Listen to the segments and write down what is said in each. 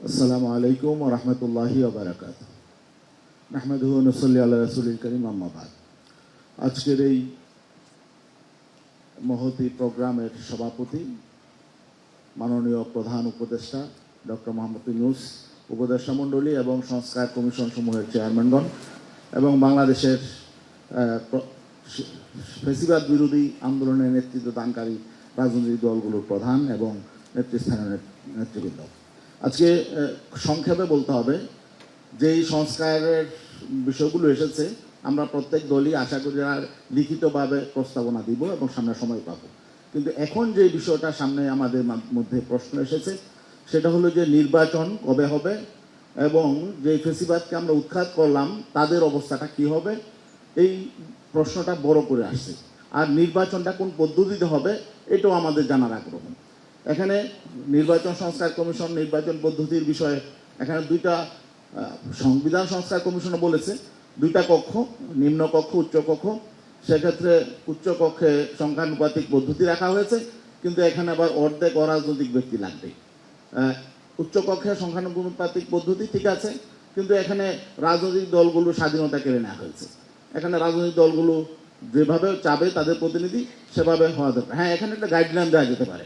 আসসালামু আলাইকুম রহমতুল্লাহি ওবরাকাত মাহমুদুহ নসল্লি আল্লাহ রসুল করিম আম্মাবাদ আজকের এই মহতি প্রোগ্রামের সভাপতি, মাননীয় প্রধান উপদেষ্টা ডক্টর মোহাম্মদ ইউনুস, উপদেষ্টা মণ্ডলী এবং সংস্কার কমিশন সমূহের চেয়ারম্যানগণ এবং বাংলাদেশের ফেসিবাদ বিরোধী আন্দোলনের নেতৃত্ব দানকারী রাজনৈতিক দলগুলোর প্রধান এবং নেতৃস্থানীয় নেতৃবৃন্দ। আজকে সংক্ষেপে বলতে হবে যে এই সংস্কারের বিষয়গুলো এসেছে, আমরা প্রত্যেক দলই আশা করি আর লিখিতভাবে প্রস্তাবনা দিব এবং সামনে সময় পাব। কিন্তু এখন যে বিষয়টা সামনে আমাদের মধ্যে প্রশ্ন এসেছে, সেটা হলো যে নির্বাচন কবে হবে এবং যে ফেসিবাদকে আমরা উৎখাত করলাম, তাদের অবস্থাটা কি হবে, এই প্রশ্নটা বড় করে আসছে। আর নির্বাচনটা কোন পদ্ধতিতে হবে, এটাও আমাদের জানার আগ্রহ। এখানে নির্বাচন সংস্কার কমিশন, নির্বাচন পদ্ধতির বিষয়ে এখানে দুইটা সংবিধান সংস্কার কমিশনও বলেছে। দুইটা কক্ষ, নিম্ন কক্ষ, উচ্চ কক্ষ। সেক্ষেত্রে উচ্চ কক্ষে সংখ্যানুপাতিক পদ্ধতি রাখা হয়েছে, কিন্তু এখানে আবার অর্ধেক অরাজনৈতিক ব্যক্তি লাগবে। উচ্চ কক্ষে সংখ্যানুপাতিক পদ্ধতি ঠিক আছে, কিন্তু এখানে রাজনৈতিক দলগুলো স্বাধীনতা কেড়ে নেওয়া হয়েছে। এখানে রাজনৈতিক দলগুলো যেভাবে চাবে তাদের প্রতিনিধি সেভাবে হওয়া দরকার। হ্যাঁ এখানে একটা গাইডলাইন দেওয়া যেতে পারে।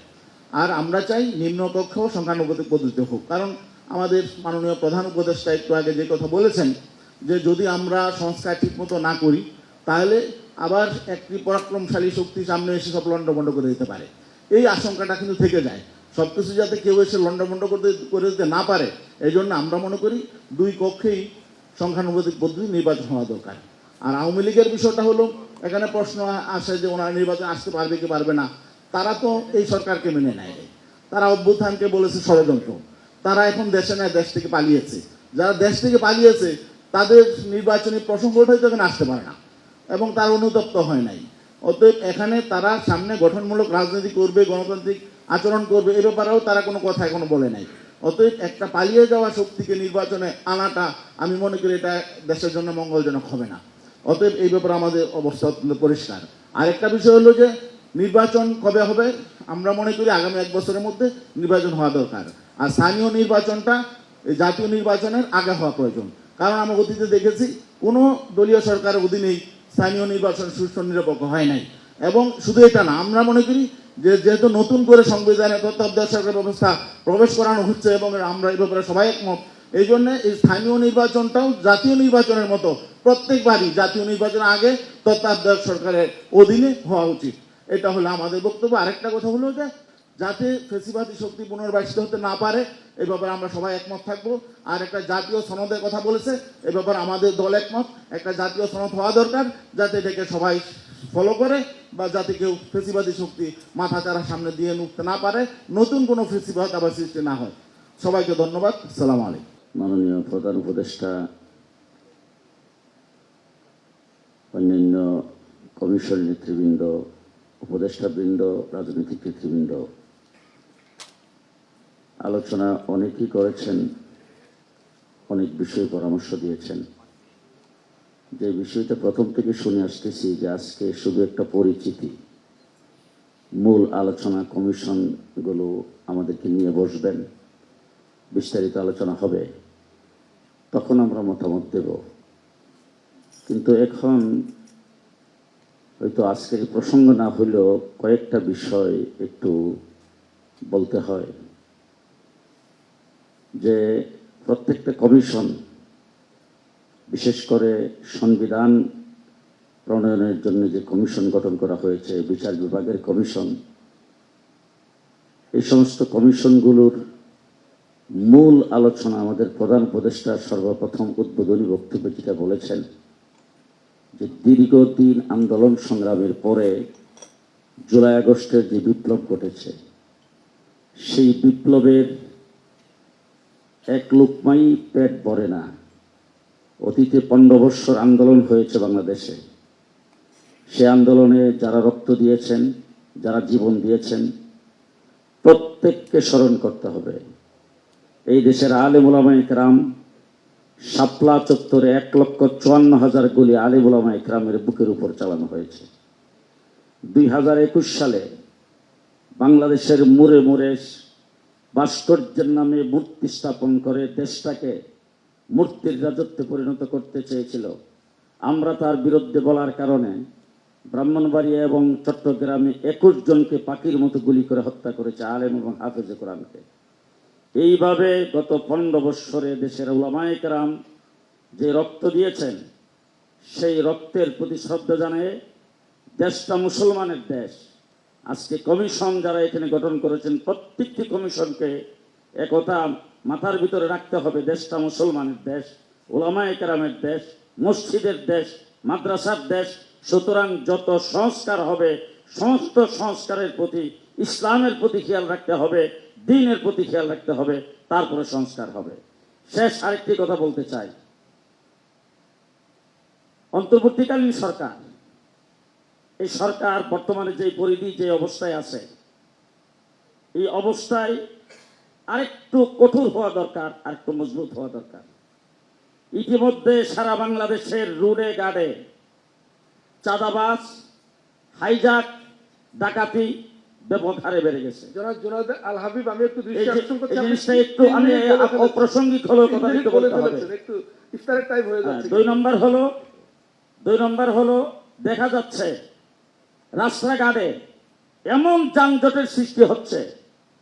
আর আমরা চাই নিম্নকক্ষ সংখ্যানুপাতিক পদ্ধতি হোক। কারণ আমাদের মাননীয় প্রধান উপদেষ্টা একটু আগে যে কথা বলেছেন, যে যদি আমরা সংস্কার ঠিকমতো না করি, তাহলে আবার একটি পরাক্রমশালী শক্তি সামনে এসে সব লন্ডভন্ড করে দিতে পারে। এই আশঙ্কাটা কিন্তু থেকে যায়। সব কিছু যাতে কেউ এসে লন্ডভন্ড করতে, করে দিতে না পারে, এই জন্য আমরা মনে করি দুই কক্ষেই সংখ্যানুপাতিক পদ্ধতি নির্বাচন হওয়া দরকার। আর আওয়ামী লীগের বিষয়টা হলো, এখানে প্রশ্ন আসে যে ওনারা নির্বাচন আসতে পারবে কি পারবে না। তারা তো এই সরকারকে মেনে নেয় তারা অভ্যুত্থানকে বলেছে ষড়যন্ত্র। তারা এখন দেশে নেয় দেশ থেকে পালিয়েছে। যারা দেশ থেকে পালিয়েছে, তাদের নির্বাচনী প্রসঙ্গটাই তো এখানে আসতে পারে না এবং তার অনুতপ্ত হয় নাই। অতএব এখানে তারা সামনে গঠনমূলক রাজনীতি করবে, গণতান্ত্রিক আচরণ করবে, এ ব্যাপারেও তারা কোনো কথা এখনও বলে নাই। অতএব একটা পালিয়ে যাওয়া শক্তিকে নির্বাচনে আনাটা আমি মনে করি এটা দেশের জন্য মঙ্গলজনক হবে না। অতএব এই ব্যাপারে আমাদের অবস্থা অত্যন্ত পরিষ্কার। আরেকটা বিষয় হলো যে নির্বাচন কবে হবে? আমরা মনে করি আগামী এক বছরের মধ্যে নির্বাচন হওয়া দরকার। আর স্থানীয় নির্বাচনটা এই জাতীয় নির্বাচনের আগে হওয়া প্রয়োজন। কারণ আমরা অতীতে দেখেছি, কোনো দলীয় সরকারের অধীনেই স্থানীয় নির্বাচন সুষ্ঠু নিরপেক্ষ হয় নাই। এবং শুধু এটা না, আমরা মনে করি যে যেহেতু নতুন করে সংবিধানে তত্ত্বাবধায়ক সরকার ব্যবস্থা প্রবেশ করানো হচ্ছে এবং আমরা এই ব্যাপারে সবাই একমত, এই জন্য এই স্থানীয় নির্বাচনটাও জাতীয় নির্বাচনের মতো প্রত্যেকবারই জাতীয় নির্বাচনের আগে তত্ত্বাবধায়ক সরকারের অধীনে হওয়া উচিত। এটা হলো আমাদের বক্তব্য। আরেকটা কথা হলো যে, যাতে ফেসিবাদী শক্তি পুনর্বাসিত হতে না পারে, এ ব্যাপারে আমরা সবাই একমত থাকব। আর একটা জাতীয় সনদের কথা বলেছে, এ ব্যাপারে আমাদের দল একমত। একটা জাতীয় সনদ হওয়া দরকার, যাতে এটাকে সবাই ফলো করে বা যাতে কেউ ফেসিবাদী শক্তি মাথা চারা সামনে দিয়ে উঠতে না পারে, নতুন কোনো ফেসিবাদ আবার সৃষ্টি না হয়। সবাইকে ধন্যবাদ। সালাম আলাইকুম। মাননীয় প্রধান উপদেষ্টা, অন্যান্য কমিশন নেতৃবৃন্দ উপদেষ্টাবৃন্দ, রাজনৈতিক নেতৃবৃন্দ আলোচনা অনেকেই করেছেন, অনেক বিষয়ে পরামর্শ দিয়েছেন। যে বিষয়টা প্রথম থেকে শুনে আসতেছি যে আজকে শুধু একটা পরিচিতি। মূল আলোচনা কমিশনগুলো আমাদেরকে নিয়ে বসবেন। বিস্তারিত আলোচনা হবে। তখন আমরা মতামত দেব। কিন্তু এখন হয়তো আজকের প্রসঙ্গ না হলেও কয়েকটা বিষয় একটু বলতে হয়। যে প্রত্যেকটা কমিশন, বিশেষ করে সংবিধান প্রণয়নের জন্য যে কমিশন গঠন করা হয়েছে, বিচার বিভাগের কমিশন, এই সমস্ত কমিশনগুলোর মূল আলোচনা আমাদের প্রধান উপদেষ্টা সর্বপ্রথম উদ্বোধনী বক্তব্যে যেটা বলেছেন যে দীর্ঘদিন আন্দোলন সংগ্রামের পরে জুলাই আগস্টের যে বিপ্লব ঘটেছে, সেই বিপ্লবের এক লোকমাই পেট ভরে না। অতীতে পনেরো বৎসর আন্দোলন হয়েছে বাংলাদেশে। সে আন্দোলনে যারা রক্ত দিয়েছেন, যারা জীবন দিয়েছেন, প্রত্যেককে স্মরণ করতে হবে। এই দেশের আলেম ওলামা ইকরাম শাপলা চত্বরে এক লক্ষ চুয়ান্ন হাজার গুলি আলেম ওলামা ইকরামের বুকের উপর চালানো হয়েছে। দুই হাজার একুশ সালে বাংলাদেশের মোড়ে মোড়ে ভাস্কর্যের নামে মূর্তি স্থাপন করে দেশটাকে মূর্তির রাজত্বে পরিণত করতে চেয়েছিল। আমরা তার বিরুদ্ধে বলার কারণে ব্রাহ্মণবাড়িয়া এবং চট্টগ্রামে একুশ জনকে পাখির মতো গুলি করে হত্যা করেছে আলেম এবং হাফেজে কোরআনকে। এইভাবে গত পনেরো বৎসরে দেশের ওলামায়ে কেরাম যে রক্ত দিয়েছেন, সেই রক্তের প্রতি শ্রদ্ধা জানিয়ে দেশটা মুসলমানের দেশ। আজকে কমিশন যারা এখানে গঠন করেছেন, প্রত্যেকটি কমিশনকে একথা মাথার ভিতরে রাখতে হবে, দেশটা মুসলমানের দেশ ওলামায়ে কেরামের দেশ, মসজিদের দেশ, মাদ্রাসার দেশ। সুতরাং যত সংস্কার হবে, সমস্ত সংস্কারের প্রতি, ইসলামের প্রতি খেয়াল রাখতে হবে। দিনের প্রতি খেয়াল রাখতে হবে, তারপরে সংস্কার হবে। শেষ আরেকটি কথা বলতে চাই। অন্তর্বর্তীকালীন সরকার, এই সরকার বর্তমানে যে পরিধি, যে অবস্থায় আছে, এই অবস্থায় আরেকটু কঠোর হওয়া দরকার, আরেকটু মজবুত হওয়া দরকার। ইতিমধ্যে সারা বাংলাদেশের রুডে গাড়ে চাঁদাবাজ, হাইজাক, ডাকাতি ব্যাপক হারে বেড়ে গেছে জনাব জনাব আল হাবিব আমি একটু জিনিসটা আমি। অপ্রাসঙ্গিক তিন কথা একটু বলতে হবে। একটু ইফতারের টাইম হয়ে হ্যাঁ, যাচ্ছে দুই নম্বর হলো দুই নম্বর হলো দেখা যাচ্ছে রাস্তাঘাটে এমন যানজটের সৃষ্টি হচ্ছে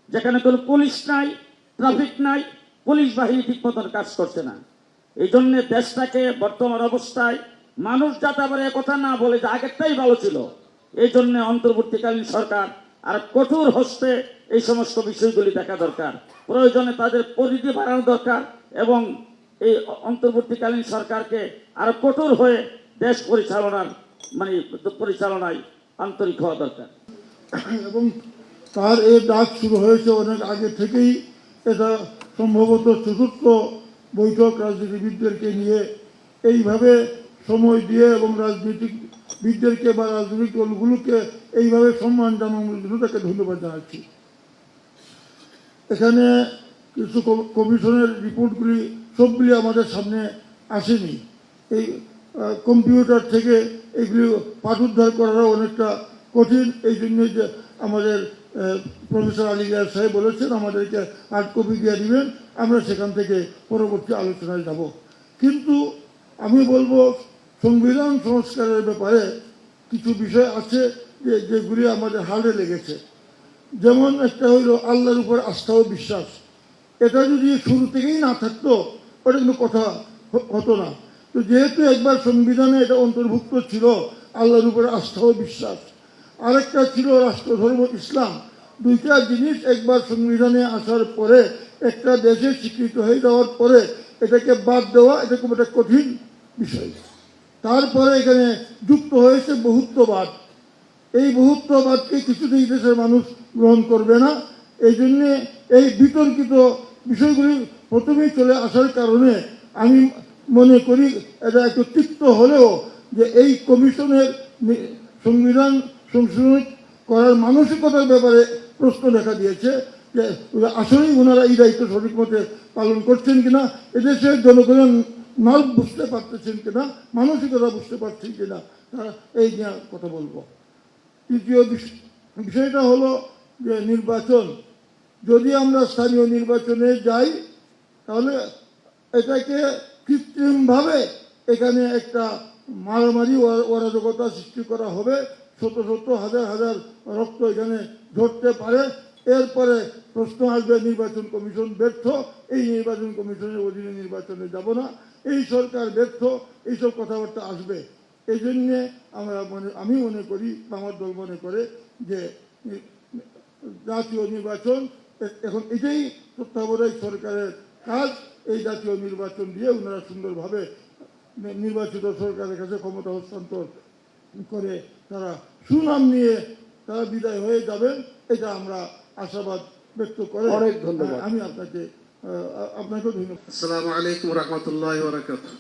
যেখানে কোনো পুলিশ নাই ট্রাফিক নাই পুলিশ বাহিনী ঠিক মতন কাজ করছে না। এই জন্য দেশটাকে বর্তমান অবস্থায় মানুষ যাতে আবার কথা না বলে যে আগেরটাই ভালো ছিল এই জন্য অন্তর্বর্তীকালীন সরকার আর কঠোর হস্তে এই সমস্ত বিষয়গুলি দেখা দরকার। প্রয়োজনে তাদের পরিধি বাড়ানো দরকার এবং এই অন্তর্বর্তীকালীন সরকারকে আরও কঠোর হয়ে দেশ পরিচালনার মানে পরিচালনায় আন্তরিক হওয়া দরকার। এবং তার এই ডাক শুরু হয়েছে অনেক আগে থেকেই। এটা সম্ভবত চতুর্থ বৈঠক রাজনীতিবিদদেরকে নিয়ে। এইভাবে সময় দিয়ে এবং রাজনীতিবিদদেরকে বা রাজনৈতিক দলগুলোকে এইভাবে সম্মান জানানোর জন্য তাকে ধন্যবাদ জানাচ্ছি। এখানে কিছু কমিশনের রিপোর্টগুলি সবগুলি আমাদের সামনে আসেনি। এই কম্পিউটার থেকে এগুলি পাঠ উদ্ধার করারও অনেকটা কঠিন। এই জন্য যে আমাদের প্রফেসর আলী গায় সাহেব বলেছেন, আমাদেরকে হার্ড কপি দিয়ে দিবেন, আমরা সেখান থেকে পরবর্তী আলোচনায় যাব। কিন্তু আমি বলব সংবিধান সংস্কারের ব্যাপারে কিছু বিষয় আছে যে যেগুলি আমাদের হালে লেগেছে। যেমন একটা হইল আল্লাহর উপর আস্থা ও বিশ্বাস। এটা যদি শুরু থেকেই না থাকতো, ওটা কিন্তু কথা হতো না। তো যেহেতু একবার সংবিধানে এটা অন্তর্ভুক্ত ছিল, আল্লাহর উপর আস্থা ও বিশ্বাস। আরেকটা ছিল রাষ্ট্রধর্ম, ইসলাম। দুইটা জিনিস একবার সংবিধানে আসার পরে, একটা দেশে স্বীকৃত হয়ে যাওয়ার পরে, এটাকে বাদ দেওয়া, এটা খুব একটা কঠিন বিষয়। তারপরে এখানে যুক্ত হয়েছে বহুত্ববাদ। এই বহুত্ববাদকে কিছুতেই দেশের মানুষ গ্রহণ করবে না। এই জন্যে এই বিতর্কিত বিষয়গুলি প্রথমেই চলে আসার কারণে আমি মনে করি এটা একটু তিক্ত হলেও যে এই কমিশনের সংবিধান সংশোধন করার মানসিকতার ব্যাপারে প্রশ্ন দেখা দিয়েছে যে আসলেই ওনারা এই দায়িত্ব সঠিক মতে পালন করছেন কিনা, এদেশের জনগণের নার্ভ বুঝতে পারতেছেন কিনা, মানসিকতা বুঝতে পারছেন কিনা তারা এই নিয়ে কথা বলব। তৃতীয় বিষ- বিষয়টা হলো যে নির্বাচন। যদি আমরা স্থানীয় নির্বাচনে যাই, তাহলে এটাকে কৃত্রিমভাবে এখানে একটা মারামারি অরাজকতা সৃষ্টি করা হবে। শত শত, হাজার হাজার রক্ত এখানে ঝরতে পারে। এরপরে প্রশ্ন আসবে, নির্বাচন কমিশন ব্যর্থ, এই নির্বাচন কমিশনের অধীনে নির্বাচনে যাব না, এই সরকার ব্যর্থ, এইসব কথাবার্তা আসবে। এই জন্যে আমরা মনে, আমি মনে করি, আমার দল মনে করে যে, জাতীয় নির্বাচন এখন এটাই তত্ত্বাবধায়ক সরকারের কাজ, এই জাতীয় নির্বাচন দিয়ে ওনারা সুন্দরভাবে নির্বাচিত সরকারের কাছে ক্ষমতা হস্তান্তর করে তারা সুনাম নিয়ে তারা বিদায় হয়ে যাবেন, এটা আমরা আশাবাদ ব্যক্ত করে অনেক ধন্যবাদ। আমি আপনাকে আহ, আপনাকেও ধন্যবাদ السلام عليكم ورحمة الله وبركاته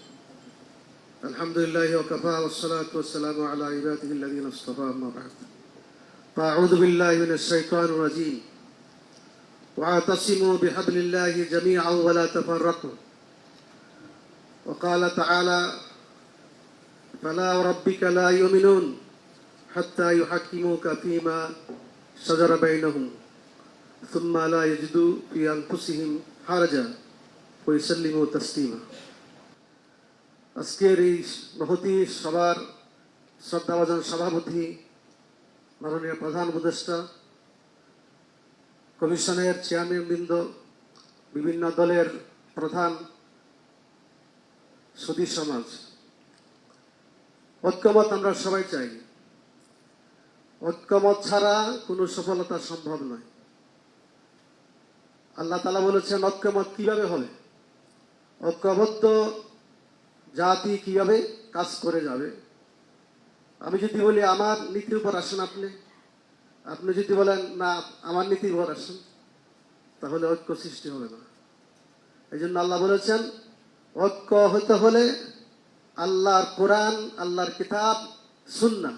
الحمد لله وكفى والصلاة والسلام على عباده الذين اصطفى أما بعد فأعوذ بالله من الشيطان الرجيم واعتصموا بحبل الله جميعا ولا تفرقوا وقال تعالى فلا وربك لا يؤمنون حتى يحكموك فيما شجر بينهم ثم لا يجدوا في أنفسهم حرجا ويسلموا تسليما আজকের এই মহতি সবার শ্রদ্ধাভাজন সভাপতি মাননীয় প্রধান উপদেষ্টা কমিশনের চেয়ারম্যান বৃন্দ বিভিন্ন দলের প্রধান সুদী সমাজ ঐক্যমত আমরা সবাই চাই ঐক্যমত ছাড়া কোনো সফলতা সম্ভব নয় আল্লাহ তালা বলেছেন ঐক্যমত কীভাবে হবে? ঐক্যবদ্ধ জাতি কীভাবে কাজ করে যাবে? আমি যদি বলি, আমার নীতির উপর আসেন আপনি। আপনি যদি বলেন, না, আমার নীতির উপর আসেন, তাহলে ঐক্য সৃষ্টি হবে না। এই জন্য আল্লাহ বলেছেন, ঐক্য হতে হলে আল্লাহর কোরআন, আল্লাহর কিতাব সুন্না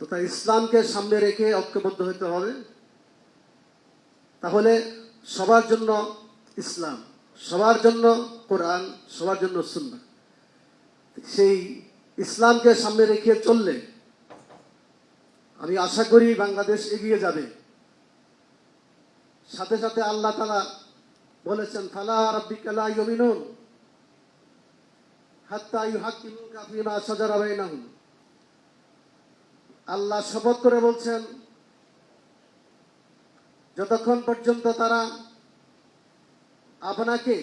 তথা ইসলামকে সামনে রেখে ঐক্যবদ্ধ হতে হবে। তাহলে সবার জন্য ইসলাম, সবার জন্য কোরআন, সবার জন্য সুন্না সেই ইসলামকে সামনে রেখে চললে আমি আশা করি বাংলাদেশ এগিয়ে যাবে। সাথে সাথে আল্লাহ তালা বলেছেন, ফালা রাব্বিকালা ইউমিনুন হাত্তা আল্লাহ শপথ করে বলছেন যতক্ষণ পর্যন্ত তারা আপনাকে,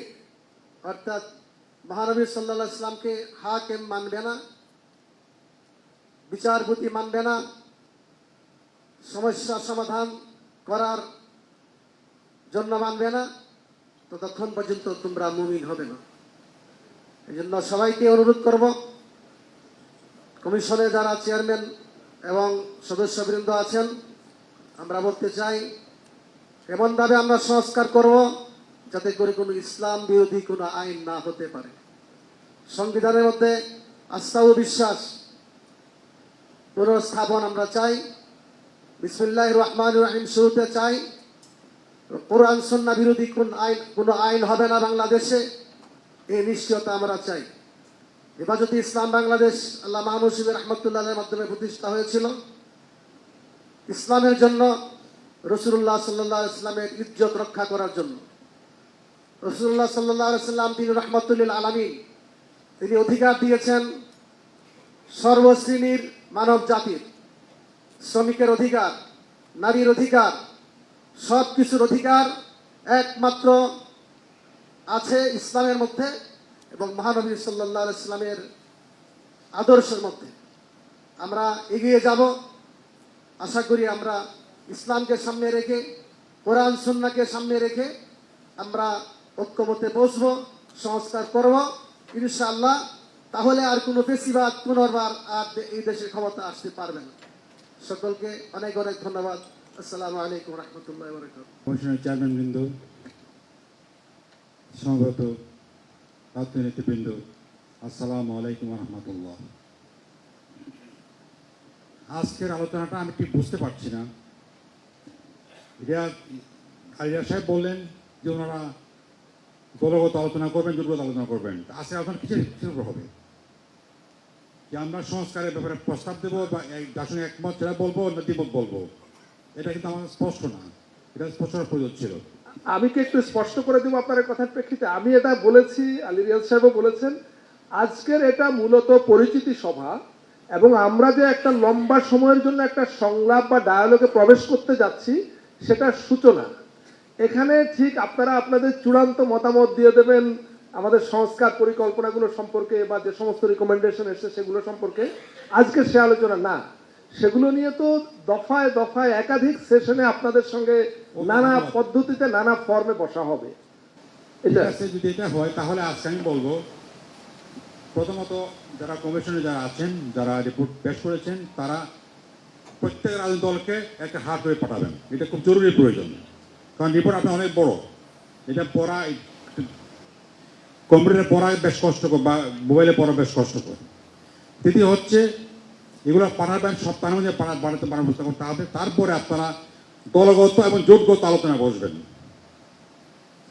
অর্থাৎ মহানবী সাল্লাহ ইসলামকে হাকেম মানবে না, বিচারপতি মানবে না, সমস্যা সমাধান করার জন্য মানবে না, ততক্ষণ পর্যন্ত তোমরা মুমিন হবে না। এই জন্য সবাইকে অনুরোধ করব কমিশনে যারা চেয়ারম্যান এবং সদস্যবৃন্দ আছেন, আমরা বলতে চাই এমনভাবে আমরা সংস্কার করব যাতে করে কোনো ইসলাম বিরোধী কোনো আইন না হতে পারে। সংবিধানের মধ্যে আস্থা ও বিশ্বাস পুনঃস্থাপন আমরা চাই। বিসমুল্লাহ রহমান রহিম শুরুতে চাই। কোরআন সন্না বিরোধী কোন আইন, কোনো আইন হবে না বাংলাদেশে, এই নিশ্চয়তা আমরা চাই। হেফাজতে ইসলাম বাংলাদেশ আল্লাহ মাহমুদ রহমতুল্লাহের মাধ্যমে প্রতিষ্ঠা হয়েছিল, ইসলামের জন্য রসুল্লাহ সাল্লাহ ইসলামের ইজ্জত রক্ষা করার জন্য। রসুল্লাহ সাল্লাহ সাল্লাম তিনি রহমতুল্লিল আলমী তিনি অধিকার দিয়েছেন সর্বশ্রেণীর মানব জাতির। শ্রমিকের অধিকার, নারীর অধিকার সব কিছুর অধিকার একমাত্র আছে ইসলামের মধ্যে এবং মহানবী সাল্লাহ ইসলামের আদর্শের মধ্যে। আমরা এগিয়ে যাব। আশা করি আমরা ইসলামকে সামনে রেখে, কোরআন সুন্নাকে সামনে রেখে আমরা ঐক্যমতে বসবো, সংস্কার করব, ইনশাআল্লাহ। তাহলে আর কোনো বেশিবাদ পুনর্বার আর এই দেশের ক্ষমতা আসতে পারবে না। সকলকে অনেক অনেক ধন্যবাদ। আসসালামু আলাইকুম রহমতুল্লাহ চেয়ারম্যান বৃন্দ সমবেত রাজনীতিবৃন্দ, আসসালামু আলাইকুম রহমতুল্লাহ। আজকের আলোচনাটা আমি ঠিক বুঝতে পারছি না। এটা আলিয়া সাহেব বললেন যে ওনারা দলগত আলোচনা করবেন, জোটগত আলোচনা করবেন। আজকে আলোচনা কিসের কিসের উপর হবে? যে আমরা সংস্কারের ব্যাপারে প্রস্তাব দেবো বা এই দার্শনিক একমত সেটা বলব না দ্বিমত বলব, এটা কিন্তু আমার স্পষ্ট না। এটা স্পষ্ট প্রয়োজন ছিল। আমি কি একটু স্পষ্ট করে দেবো আপনার কথার প্রেক্ষিতে? আমি এটা বলেছি, আলী রিয়াজ সাহেবও বলেছেন, আজকের এটা মূলত পরিচিতি সভা এবং আমরা যে একটা লম্বা সময়ের জন্য একটা সংলাপ বা ডায়ালগে প্রবেশ করতে যাচ্ছি সেটার সূচনা। এখানে ঠিক আপনারা আপনাদের চূড়ান্ত মতামত দিয়ে দেবেন, আমাদের সংস্কার পরিকল্পনাগুলো সম্পর্কে বা যে সমস্ত রিকমেন্ডেশন এসছে সেগুলো সম্পর্কে। আজকে সে আলোচনা না। সেগুলো নিয়ে তো দফায় দফায় একাধিক সেশনে আপনাদের সঙ্গে নানা পদ্ধতিতে নানা ফর্মে বসা হবে। যদি এটা হয়, তাহলে আজকে আমি বলব, প্রথমত যারা কমিশনে যারা আছেন, যারা রিপোর্ট পেশ করেছেন, তারা প্রত্যেক রাজনৈতিক দলকে একটা হাত হয়ে পাঠাবেন। এটা খুব জরুরি প্রয়োজন। কারণ রিপোর্ট আপনার অনেক বড়। এটা পড়া কম্পিউটারে পড়া বেশ কষ্টকর বা মোবাইলে পড়া বেশ কষ্টকর। দ্বিতীয় হচ্ছে, এগুলো পাঠাবেন, সপ্তাহের মধ্যে বাড়াতে পারার ব্যবস্থা করতে তারপরে আপনারা দলগত এবং জোটগত আলোচনা বসবেন।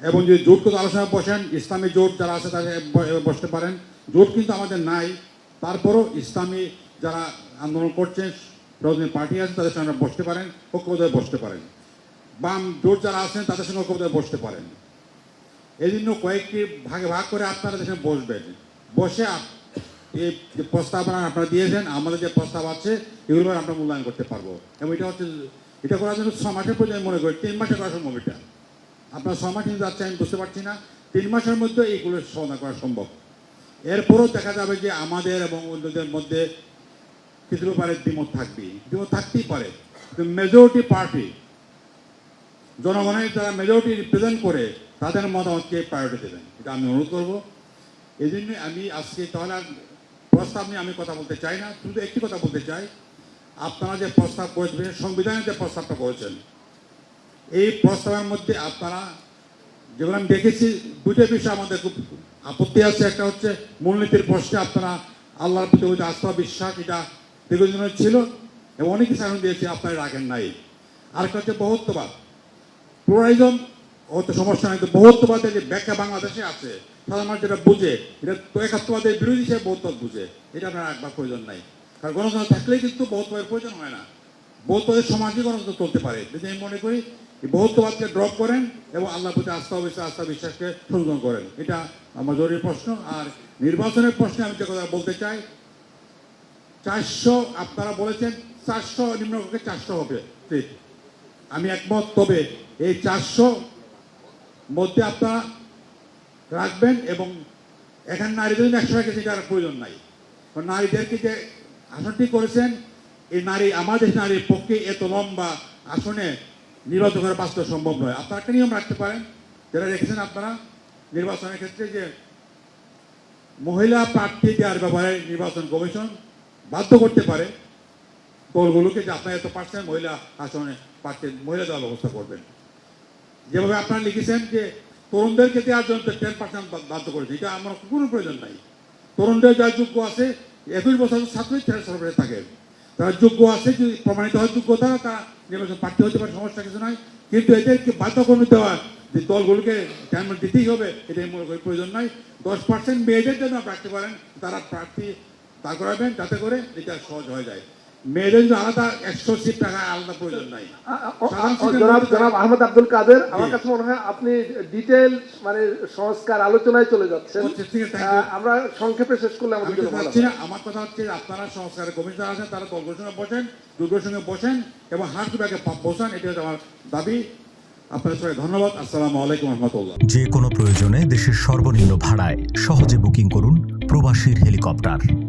এবং যদি জোটগত আলোচনা বসেন, ইসলামী জোট যারা আছে তাদের বসতে পারেন। জোট কিন্তু আমাদের নাই। তারপরও ইসলামী যারা আন্দোলন করছেন রাজনৈতিক পার্টি আছে তাদের সঙ্গে বসতে পারেন ঐক্যবদ্ধ বসতে পারেন। বাম জোট যারা আছেন, তাদের সঙ্গে ঐক্যবদ্ধ বসতে পারেন। এই জন্য কয়েকটি ভাগে ভাগ করে আপনারা দেশে বসবেন। বসে এই যে প্রস্তাবনা আপনারা দিয়েছেন, আমাদের যে প্রস্তাব আছে, এগুলো আমরা মূল্যায়ন করতে পারব। এবং এটা হচ্ছে এটা করার জন্য ছ মাসের প্রয়োজন মনে করি, তিন মাসে করা সম্ভব এটা। আপনার ছ মাস যাচ্ছে, আমি বুঝতে পারছি না। তিন মাসের মধ্যে এইগুলো সমাধান করা সম্ভব। এরপরও দেখা যাবে যে আমাদের এবং অন্যদের মধ্যে কিছু ব্যাপারে দ্বিমত থাকবে দ্বিমত থাকতেই পারে। মেজরিটি পার্টি জনগণের যারা মেজরিটি রিপ্রেজেন্ট করে, তাদের মতামতকে প্রায়োরিটি দেবেন। এটা আমি অনুরোধ করব। এই জন্য আমি আজকে তাহলে আর প্রস্তাব নিয়ে আমি কথা বলতে চাই না। শুধু একটি কথা বলতে চাই। আপনারা যে প্রস্তাব করেছেন সংবিধানের যে প্রস্তাবটা করেছেন, এই প্রস্তাবের মধ্যে আপনারা যেগুলো আমি দেখেছি দুটো বিষয় আমাদের খুব আপত্তি আছে। একটা হচ্ছে মূলনীতির প্রশ্নে আপনারা আল্লাহর প্রতি আস্থা, বিশ্বাস, এটা দীর্ঘদিনের ছিল এবং অনেক কিছু এখন দিয়েছে, আপনারা রাখেন নাই। আরেকটা হচ্ছে বহুত্ববাদ। প্লুরালিজম হতে সমস্যা নাই, তো বহুত্ববাদের যে ব্যাখ্যা বাংলাদেশে আছে। সাধারণ মানুষ যেটা বুঝে, এটা তো একাত্মবাদের বিরোধী হিসেবে বহুত্ববাদ বুঝে। এটা আপনার একবার প্রয়োজন নাই। কারণ গণতন্ত্র থাকলেই কিন্তু বহুত্ববাদের প্রয়োজন হয় না। বহুত্ববাদের সমাজে গণতন্ত্র চলতে পারে। যদি আমি মনে করি বহুত্ববাদকে ড্রপ করেন এবং আল্লাহ প্রতি আস্থা বিশ্বাস, আস্থা বিশ্বাসকে সংযোজন করেন। এটা আমার জরুরি প্রশ্ন। আর নির্বাচনের প্রশ্নে আমি যে কথা বলতে চাই চারশো, আপনারা বলেছেন চারশো নিম্নকক্ষে চারশো হবে। ঠিক। আমি একমত, তবে এই চারশো মধ্যে আপনারা রাখবেন এবং এখানে নারীদের জন্য একশো টাকা সেটার প্রয়োজন নাই। নারীদেরকে যে আসনটি করেছেন, এই নারী, আমাদের নারীর পক্ষে এত লম্বা আসনে নির্বাচন করা বাস্তব সম্ভব নয়। আপনারা একটা নিয়ম রাখতে পারেন, যেটা রেখেছেন আপনারা নির্বাচনের ক্ষেত্রে যে মহিলা প্রার্থী দেওয়ার ব্যাপারে নির্বাচন কমিশন বাধ্য করতে পারে, দলগুলোকে যে আপনার এত পার্সেন্ট মহিলা আসনে প্রার্থী মহিলা দেওয়ার ব্যবস্থা করবেন। যেভাবে আপনারা লিখেছেন যে তরুণদেরকে দেওয়ার জন্য টেন পার্সেন্ট বাধ্য করেছে, এটা আমার কোনো প্রয়োজন নাই। তরুণদের যার যোগ্য আছে, একুশ বছর ছাত্রই ছেলে সরবরাহে থাকে। তারা যোগ্য আছে, যদি প্রমাণিত হয় যোগ্যতা তারা নির্বাচন প্রার্থী হতে পারে, সমস্যা কিছু নয় কিন্তু এদেরকে বাধ্যকর্মী দেওয়া যে দলগুলোকে টাইম দিতেই হবে, এটাই মনে করি প্রয়োজন নাই। দশ পার্সেন্ট মেয়েদের জন্য রাখতে পারেন, তারা প্রার্থী দাঁড় করাবেন যাতে করে এটা সহজ হয়ে যায়। মেয়েদের জন্য আলাদা একশো সিট টাকা আলাদা প্রয়োজন নাই। আ- আ- আ- জনাব জনাব আহমদ আব্দুল কাদের আমার কাছে মনে হয় আপনি ডিটেল মানে সংস্কার আলোচনায় চলে যাচ্ছেন। আচ্ছা, ঠিক আছে, thank you. আহ, আমরা সংক্ষেপে শেষ করলে আমাদের তো জন্য ভালো চাচ্ছি হয়। না আমার কথা হচ্ছে আপনারা সংস্কারের কমিশনার আছেন তারা দলগুলোর সঙ্গে বসেন দুর্গের সঙ্গে বসেন এবং হাত দুটাকে বসান এটা হচ্ছে আমার দাবি। আপনাদের ধন্যবাদ আসসালামু আলাইকুম রহমতুল্লাহ। যে কোনো প্রয়োজনে দেশের সর্বনিম্ন ভাড়ায় সহজে বুকিং করুন প্রবাসীর হেলিকপ্টার।